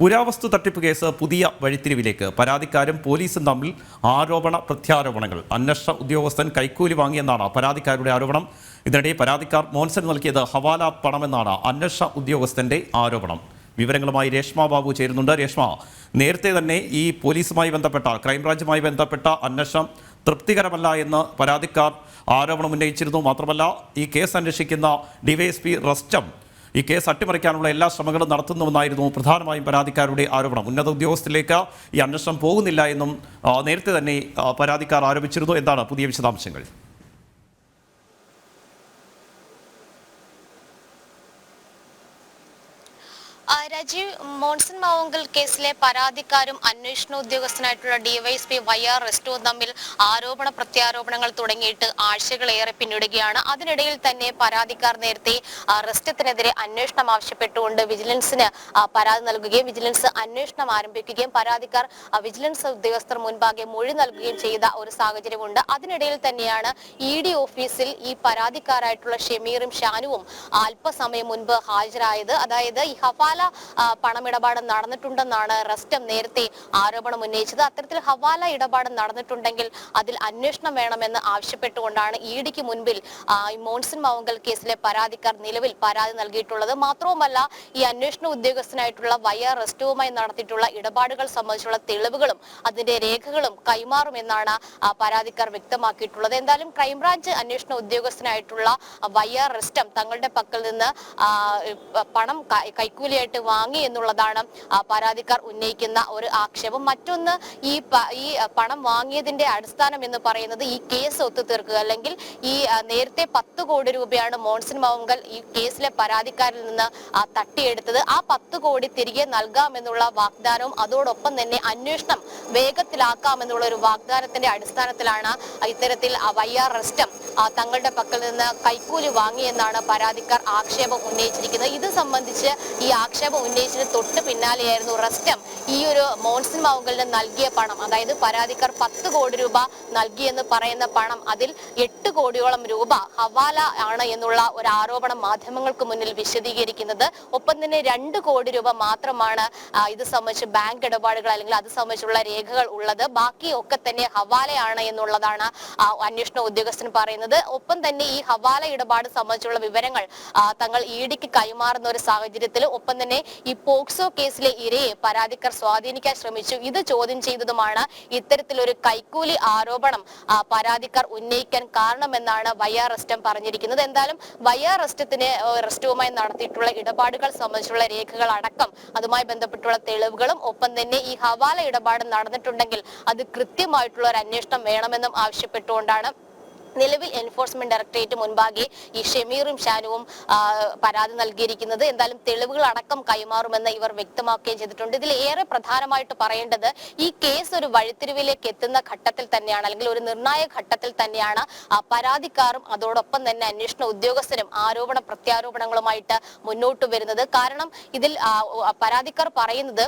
പുരാവസ്തു തട്ടിപ്പ് കേസ് പുതിയ വഴിത്തിരിവിലേക്ക്. പരാതിക്കാരും പോലീസും തമ്മിൽ ആരോപണ പ്രത്യാരോപണങ്ങൾ. അന്വേഷണ ഉദ്യോഗസ്ഥൻ കൈക്കൂലി വാങ്ങിയെന്നാണ് പരാതിക്കാരുടെ ആരോപണം. ഇതിനിടെ പരാതിക്കാർ മോൻസൺ നൽകിയത് ഹവാല പണമെന്നാണ് അന്വേഷണ ഉദ്യോഗസ്ഥന്റെ ആരോപണം. വിവരങ്ങളുമായി രേഷ്മ ബാബു ചേരുന്നുണ്ട്. രേഷ്മ നേരത്തെ തന്നെ ഈ പോലീസുമായി ബന്ധപ്പെട്ട ക്രൈംബ്രാഞ്ചുമായി ബന്ധപ്പെട്ട അന്വേഷണം തൃപ്തികരമല്ല എന്ന് പരാതിക്കാർ ആരോപണം ഉന്നയിച്ചിരുന്നു. മാത്രമല്ല ഈ കേസ് അന്വേഷിക്കുന്ന ഡിവൈഎസ്പി റസ്റ്റം ഈ കേസ് അട്ടിമറിക്കാനുള്ള എല്ലാ ശ്രമങ്ങളും നടത്തുന്നുവെന്നായിരുന്നു പ്രധാനമായും പരാതിക്കാരുടെ ആരോപണം. ഉന്നത ഉദ്യോഗസ്ഥരിലേക്ക് ഈ അന്വേഷണം പോകുന്നില്ല എന്നും നേരത്തെ തന്നെ പരാതിക്കാർ ആരോപിച്ചിരുന്നു. എന്താണ് പുതിയ വിശദാംശങ്ങൾ? രാജീവ് മോൺസൺ മാവുങ്കൽ കേസിലെ പരാതിക്കാരും അന്വേഷണ ഉദ്യോഗസ്ഥനായിട്ടുള്ള ഡിവൈഎസ്പി വൈ ആർ റെസ്റ്റോ തമ്മിൽ ആരോപണ പ്രത്യാരോപണങ്ങൾ തുടങ്ങിയിട്ട് ആഴ്ചകളേറെ പിന്നിടുകയാണ്. അതിനിടയിൽ തന്നെ പരാതിക്കാർ നേരത്തെ റെസ്റ്റത്തിനെതിരെ അന്വേഷണം ആവശ്യപ്പെട്ടുകൊണ്ട് വിജിലൻസിന് പരാതി നൽകുകയും വിജിലൻസ് അന്വേഷണം ആരംഭിക്കുകയും പരാതിക്കാർ വിജിലൻസ് ഉദ്യോഗസ്ഥർ മുൻപാകെ മൊഴി നൽകുകയും ചെയ്ത ഒരു സാഹചര്യമുണ്ട്. അതിനിടയിൽ തന്നെയാണ് ഇ ഡി ഓഫീസിൽ ഈ പരാതിക്കാരായിട്ടുള്ള ഷെമീറും ഷാനുവും അല്പസമയം മുൻപ് ഹാജരായത്. അതായത് ഈ ഹവാല പണമിടപാട് നടന്നിട്ടുണ്ടെന്നാണ് റസ്റ്റം നേരത്തെ ആരോപണം ഉന്നയിച്ചത്. അത്തരത്തിൽ ഹവാല ഇടപാട് നടന്നിട്ടുണ്ടെങ്കിൽ അതിൽ അന്വേഷണം വേണമെന്ന് ആവശ്യപ്പെട്ടുകൊണ്ടാണ് ഇ ഡിക്ക് മുൻപിൽ മോൺസൺ മാവങ്കൽ കേസിലെ പരാതിക്കാർ നിലവിൽ പരാതി നൽകിയിട്ടുള്ളത്. മാത്രവുമല്ല ഈ അന്വേഷണ ഉദ്യോഗസ്ഥനായിട്ടുള്ള വൈ ആർ റെസ്റ്റവുമായി നടത്തിയിട്ടുള്ള ഇടപാടുകൾ സംബന്ധിച്ചുള്ള തെളിവുകളും അതിന്റെ രേഖകളും കൈമാറുമെന്നാണ് പരാതിക്കാർ വ്യക്തമാക്കിയിട്ടുള്ളത്. എന്തായാലും ക്രൈംബ്രാഞ്ച് അന്വേഷണ ഉദ്യോഗസ്ഥനായിട്ടുള്ള വൈ ആർ റെസ്റ്റം തങ്ങളുടെ പക്കൽ നിന്ന് പണം ക- കൈക്കൂലിയായിട്ട് വാങ്ങി എന്നുള്ളതാണ് പരാതിക്കാർ ഉന്നയിക്കുന്ന ഒരു ആക്ഷേപം. മറ്റൊന്ന് ഈ ഈ പണം വാങ്ങിയതിന്റെ അടിസ്ഥാനം എന്ന് പറയുന്നത് ഈ കേസ് ഒത്തുതീർക്കുക അല്ലെങ്കിൽ ഈ നേരത്തെ പത്ത് കോടി രൂപയാണ് മോൺസിൻ മാവുങ്കൽ ഈ കേസിലെ പരാതിക്കാരിൽ നിന്ന് തട്ടിയെടുത്തത്. ആ പത്ത് കോടി തിരികെ നൽകാമെന്നുള്ള വാഗ്ദാനവും അതോടൊപ്പം തന്നെ അന്വേഷണം വേഗത്തിലാക്കാമെന്നുള്ള ഒരു വാഗ്ദാനത്തിന്റെ അടിസ്ഥാനത്തിലാണ് ഇത്തരത്തിൽ വൈ ആർ റെസ്റ്റം തങ്ങളുടെ പക്കൽ നിന്ന് കൈക്കൂലി വാങ്ങിയെന്നാണ് പരാതിക്കാർ ആക്ഷേപം ഉന്നയിച്ചിരിക്കുന്നത്. ഇത് സംബന്ധിച്ച് ഈ ആക്ഷേപം ഉന്നയിച്ചതിന് തൊട്ട് പിന്നാലെയായിരുന്നു റെസ്റ്റം. ഈ ഒരു മോൺസൺ മാവുകളിന് നൽകിയ പണം അതായത് പരാതിക്കാർ പത്ത് കോടി രൂപ നൽകിയെന്ന് പറയുന്ന പണം അതിൽ എട്ട് കോടിയോളം രൂപ ഹവാല ആണ് എന്നുള്ള ഒരു ആരോപണം മാധ്യമങ്ങൾക്ക് മുന്നിൽ വിശദീകരിക്കുന്നത്. ഒപ്പം തന്നെ രണ്ട് കോടി രൂപ മാത്രമാണ് ഇത് സംബന്ധിച്ച് ബാങ്ക് ഇടപാടുകൾ അല്ലെങ്കിൽ അത് സംബന്ധിച്ചുള്ള രേഖകൾ ഉള്ളത്. ബാക്കി ഒക്കെ തന്നെ ഹവാലയാണ് എന്നുള്ളതാണ് അന്വേഷണ ഉദ്യോഗസ്ഥൻ പറയുന്നത്. ഒപ്പം തന്നെ ഈ ഹവാല ഇടപാട് സംബന്ധിച്ചുള്ള വിവരങ്ങൾ തങ്ങൾ ഇഡിക്ക് ഡിക്ക് കൈമാറുന്ന ഒരു സാഹചര്യത്തിൽ ഒപ്പം തന്നെ ഈ പോക്സോ കേസിലെ ഇരയെ പരാതിക്കാർ സ്വാധീനിക്കാൻ ശ്രമിച്ചു. ഇത് ചോദ്യം ചെയ്തതുമാണ് ഇത്തരത്തിലൊരു കൈക്കൂലി ആരോപണം പരാതിക്കാർ ഉന്നയിക്കാൻ കാരണമെന്നാണ് വൈ ആർ പറഞ്ഞിരിക്കുന്നത്. എന്തായാലും വൈ ആർ റെസ്റ്റത്തിന് റെസ്റ്റവുമായി നടത്തിയിട്ടുള്ള ഇടപാടുകൾ സംബന്ധിച്ചുള്ള രേഖകൾ അടക്കം അതുമായി ബന്ധപ്പെട്ടുള്ള തെളിവുകളും ഒപ്പം തന്നെ ഈ ഹവാല ഇടപാട് നടന്നിട്ടുണ്ടെങ്കിൽ അത് കൃത്യമായിട്ടുള്ള ഒരു അന്വേഷണം വേണമെന്നും ആവശ്യപ്പെട്ടുകൊണ്ടാണ് നിലവിൽ എൻഫോഴ്സ്മെന്റ് ഡയറക്ടറേറ്റ് മുൻപാകെ ഈ ഷമീറും ഷാനുവും പരാതി നൽകിയിരിക്കുന്നത്. എന്തായാലും തെളിവുകൾ അടക്കം കൈമാറുമെന്ന് ഇവർ വ്യക്തമാക്കുകയും ചെയ്തിട്ടുണ്ട്. ഇതിൽ ഏറെ പ്രധാനമായിട്ട് പറയേണ്ടത് ഈ കേസ് ഒരു വഴിത്തിരിവിലേക്ക് എത്തുന്ന ഘട്ടത്തിൽ തന്നെയാണ് അല്ലെങ്കിൽ ഒരു നിർണായക ഘട്ടത്തിൽ തന്നെയാണ് പരാതിക്കാരും അതോടൊപ്പം തന്നെ അന്വേഷണ ഉദ്യോഗസ്ഥരും ആരോപണ പ്രത്യാരോപണങ്ങളുമായിട്ട് മുന്നോട്ട് വരുന്നത്. കാരണം ഇതിൽ പരാതിക്കാർ പറയുന്നത്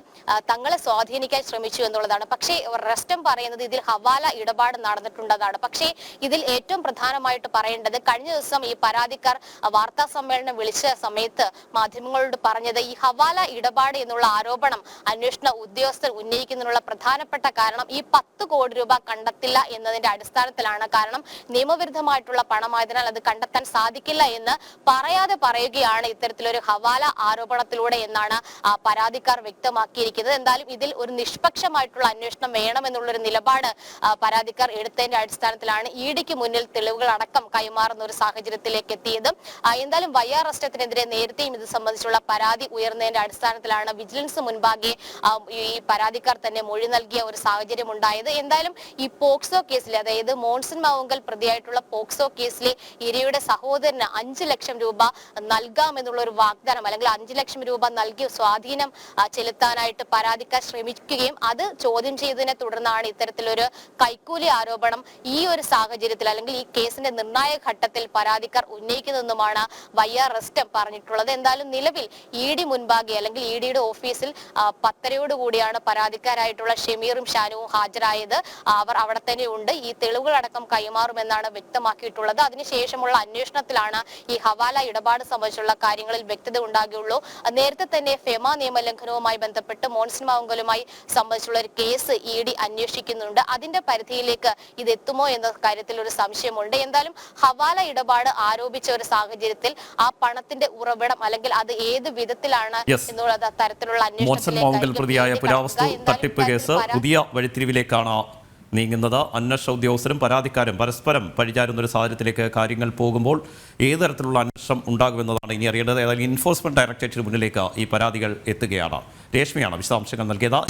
തങ്ങളെ സ്വാധീനിക്കാൻ ശ്രമിച്ചു എന്നുള്ളതാണ്. പക്ഷേ റെസ്റ്റം പറയുന്നത് ഇതിൽ ഹവാല ഇടപാട് നടന്നിട്ടുണ്ടെന്നാണ്. പക്ഷേ ഇതിൽ ഏറ്റവും പ്രധാനമായിട്ട് പറയേണ്ടത് കഴിഞ്ഞ ദിവസം ഈ പരാതിക്കാർ വാർത്താ സമ്മേളനം വിളിച്ച സമയത്ത് മാധ്യമങ്ങളോട് പറഞ്ഞത് ഈ ഹവാല ഇടപാട് എന്നുള്ള ആരോപണം അന്വേഷണ ഉദ്യോഗസ്ഥർ ഉന്നയിക്കുന്നതിനുള്ള പ്രധാനപ്പെട്ട കാരണം ഈ പത്ത് കോടി രൂപ കണ്ടെത്തില്ല എന്നതിന്റെ അടിസ്ഥാനത്തിലാണ്. കാരണം നിയമവിരുദ്ധമായിട്ടുള്ള പണമായതിനാൽ അത് കണ്ടെത്താൻ സാധിക്കില്ല എന്ന് പറയാതെ പറയുകയാണ് ഇത്തരത്തിലൊരു ഹവാല ആരോപണത്തിലൂടെ എന്നാണ് പരാതിക്കാർ വ്യക്തമാക്കിയിരിക്കുന്നത്. എന്തായാലും ഇതിൽ ഒരു നിഷ്പക്ഷമായിട്ടുള്ള അന്വേഷണം വേണമെന്നുള്ളൊരു നിലപാട് പരാതിക്കാർ എടുത്തതിന്റെ അടിസ്ഥാനത്തിലാണ് ഇ ഡിക്ക് മുന്നിൽ തെളിവുകൾ അടക്കം കൈമാറുന്ന ഒരു സാഹചര്യത്തിലേക്ക് എത്തിയത് എന്തായാലും വൈ ആർ അറസ്റ്റത്തിനെതിരെ നേരത്തെയും ഇത് സംബന്ധിച്ചുള്ള പരാതി ഉയർന്നതിന്റെ അടിസ്ഥാനത്തിലാണ് വിജിലൻസ് മുൻപാകെ ഈ പരാതിക്കാർ തന്നെ മൊഴി നൽകിയ ഒരു സാഹചര്യം ഉണ്ടായത് എന്തായാലും ഈ പോക്സോ കേസിൽ അതായത് മോൺസൺ മാവുങ്കൽ പ്രതിയായിട്ടുള്ള പോക്സോ കേസിലെ ഇരയുടെ സഹോദരന് അഞ്ചു ലക്ഷം രൂപ നൽകാമെന്നുള്ള ഒരു വാഗ്ദാനം അല്ലെങ്കിൽ അഞ്ചു ലക്ഷം രൂപ നൽകി സ്വാധീനം ചെലുത്താനായിട്ട് പരാതിക്കാർ ശ്രമിക്കുകയും അത് ചോദ്യം ചെയ്തതിനെ തുടർന്നാണ് ഇത്തരത്തിലൊരു കൈക്കൂലി ആരോപണം ഈ ഒരു സാഹചര്യത്തിൽ അല്ലെങ്കിൽ അല്ലെങ്കിൽ ഈ കേസിന്റെ നിർണായക ഘട്ടത്തിൽ പരാതിക്കാർ ഉന്നയിക്കുന്നതെന്നുമാണ് വൈ ആർ റെസ്റ്റം പറഞ്ഞിട്ടുള്ളത്. എന്തായാലും നിലവിൽ ഇ ഡി മുൻപാകെ അല്ലെങ്കിൽ ഇ ഡിയുടെ ഓഫീസിൽ പത്തരയോടുകൂടിയാണ് പരാതിക്കാരായിട്ടുള്ള ഷമീറും ഷാനുവും ഹാജരായത്. അവർ അവിടെ തന്നെ ഉണ്ട്. ഈ തെളിവുകളടക്കം കൈമാറുമെന്നാണ് വ്യക്തമാക്കിയിട്ടുള്ളത്. അതിനുശേഷമുള്ള അന്വേഷണത്തിലാണ് ഈ ഹവാല ഇടപാട് സംബന്ധിച്ചുള്ള കാര്യങ്ങളിൽ വ്യക്തത ഉണ്ടാകുകയുള്ളൂ നേരത്തെ തന്നെ ഫെമ നിയമലംഘനവുമായി ബന്ധപ്പെട്ട് മോൺസിൻ മാവുങ്കലുമായി സംബന്ധിച്ചുള്ള ഒരു കേസ് ഇ ഡി അന്വേഷിക്കുന്നുണ്ട്. അതിന്റെ പരിധിയിലേക്ക് ഇത് എത്തുമോ എന്ന കാര്യത്തിൽ ഒരു സംശയമുണ്ട്. എന്തായാലും ഹവാല ഇടപാട് ആരോപിച്ച ഒരു സാഹചര്യത്തിൽ ആ പണത്തിന്റെ ഉറവിടം അല്ലെങ്കിൽ അത് ഏത് വിധത്തിലാണ് എന്നുള്ളത് എന്നുള്ള തരത്തിലുള്ള പ്രതിയായ പുരാവസ്തു തട്ടിപ്പ് കേസ് പുതിയ വഴിത്തിരിവിലേക്കാണ് നീങ്ങുന്നത്. അന്വേഷണ ഉദ്യോഗസ്ഥരും പരാതിക്കാരും പരസ്പരം പഴിചാരുന്ന ഒരു സാഹചര്യത്തിലേക്ക് കാര്യങ്ങൾ പോകുമ്പോൾ ഏത് തരത്തിലുള്ള അന്വേഷണം ഉണ്ടാകുമെന്നതാണ് ഇനി അറിയേണ്ടത്. ഏതായാലും എൻഫോഴ്സ്മെന്റ് ഡയറക്ടറേറ്റിന് മുന്നിലേക്ക് ഈ പരാതികൾ എത്തുകയാണ്. രേഷ്മയാണ് വിശദാംശങ്ങൾ നൽകിയത്.